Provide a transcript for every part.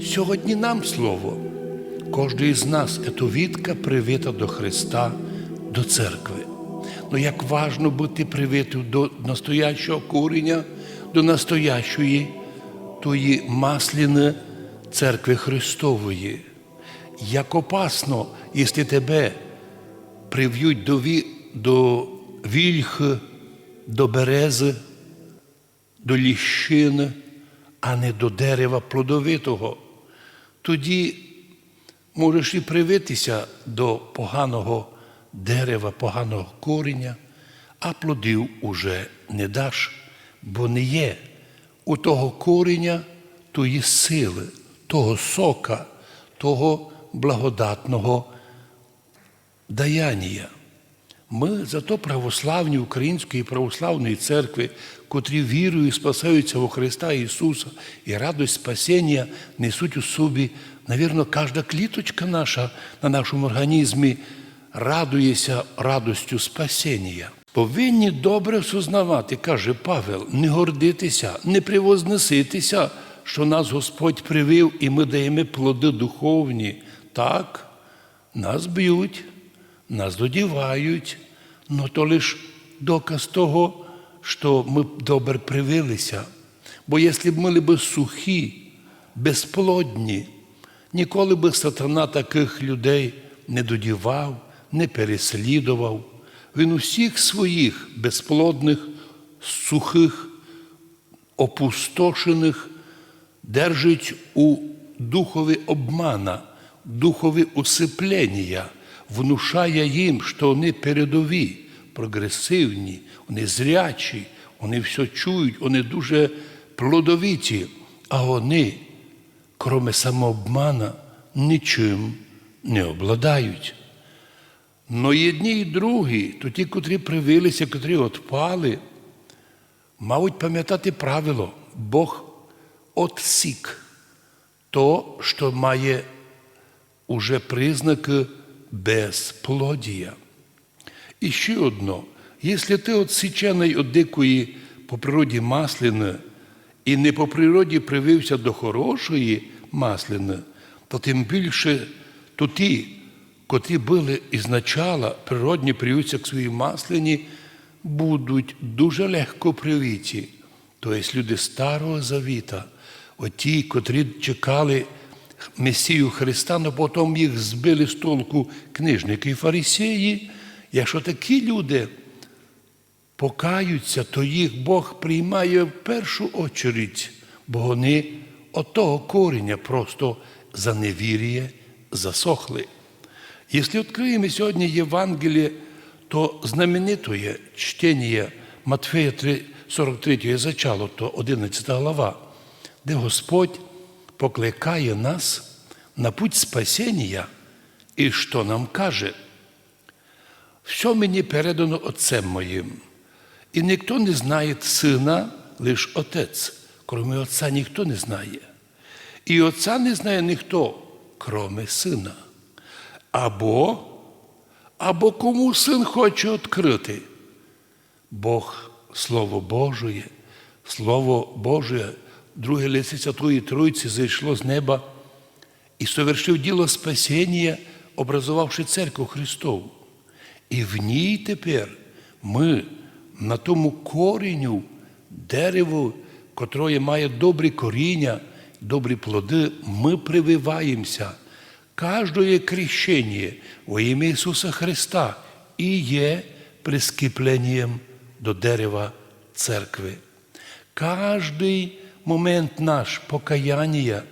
Сьогодні нам слово. Кожен з нас – це вітка привита до Христа, до церкви. Ну як важно бути привитим до настоящого курення, до настоящої тої масляної церкви Христової. Як опасно, якщо тебе прив'ють до, ві, до вільхи, до берези, до ліщини, а не до дерева плодовитого. Тоді можеш і привитися до поганого дерева, поганого коріння, а плодів уже не даш, бо не є у того коріння тої сили, того сока, того благодатного даяння. Ми зато православні Української православної церкви, котрі вірою спасаються у Христа Ісуса і радость спасіння несуть у собі, навірно, кожна кліточка наша на нашому організмі радується радостю спасіння. Повинні добре осознавати, каже Павел, не гордитися, не привознеситися, що нас Господь привив, і ми даємо плоди духовні. Так, нас б'ють, нас додівають, але то лише доказ того, що ми добре привилися. Бо якщо б ми були сухі, безплодні, ніколи би сатана таких людей не додівав, не переслідував. Він усіх своїх безплодних, сухих, опустошених держить у духові обмана, духові усиплення, внушає їм, що вони передові, прогресивні, вони зрячі, вони все чують, вони дуже плодовиті, а вони, кроме самообмана, нічим не обладають. Но єдні і другі, то ті, котрі привилися, котрі отпали, мають пам'ятати правило, Бог отсік то, що має уже признаки безплодія. І ще одно, якщо ти отсічений від дикої по природі маслини і не по природі привився до хорошої маслини, то тим більше то ті, котрі були ізначала природні привився к своїй маслині, будуть дуже легко привіті. Тобто люди Старого Завіта, оті, котрі чекали Месію Христа, але потім їх збили з толку книжники і фарисеї. Якщо такі люди покаються, то їх Бог приймає в першу очередь, бо вони от того коріння просто за невір'я засохли. Якщо відкриємо сьогодні Євангеліє, то знаменитое чтення Матфея 43 зачало, то 11 глава, де Господь покликає нас на путь спасіння і що нам каже, все мені передано Отцем моїм, і ніхто не знає сина, лише Отець, кроме Отця ніхто не знає. І Отця не знає ніхто, кроме сина. Або, або кому син хоче відкрити. Бог Слово Божє, Слово Боже, друге лице Святої Тройці зайшло з неба і совершив діло спасіння, образувавши церкву Христову. І в ній тепер ми на тому корінню, дереву, котре має добрі коріння, добрі плоди, ми прививаємося. Кожне крещення во ім'я Ісуса Христа і є прискіпленням до дерева церкви. Кожний момент наш покаяння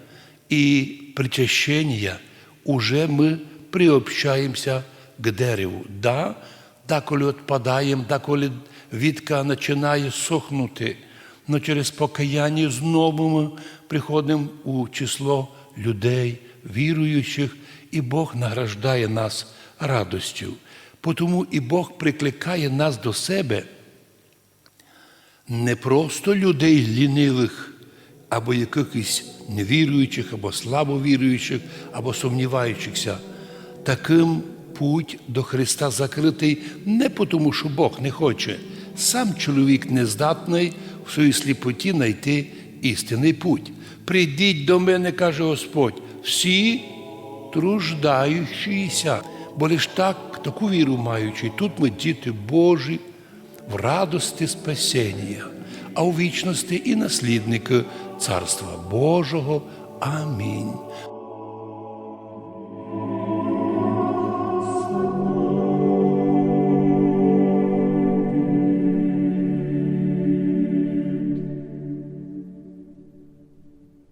і причащення уже ми приобщаємося к дереву. Да, да, коли відпадаємо, да, коли вітка починає сохнути, але через покаяння знову ми приходимо у число людей, віруючих, і Бог награждає нас радостю. Тому і Бог прикликає нас до себе не просто людей лінивих, або якихось невіруючих, або слабовіруючих, або сумніваючихся. Таким путь до Христа закритий не тому, що Бог не хоче. Сам чоловік не здатний в своїй сліпоті знайти істинний путь. Прийдіть до мене, каже Господь, всі труждаючіся, бо лиш так, таку віру маючи, тут ми діти Божі в радості спасіння, а у вічності і наслідники Царства Божого. Амінь.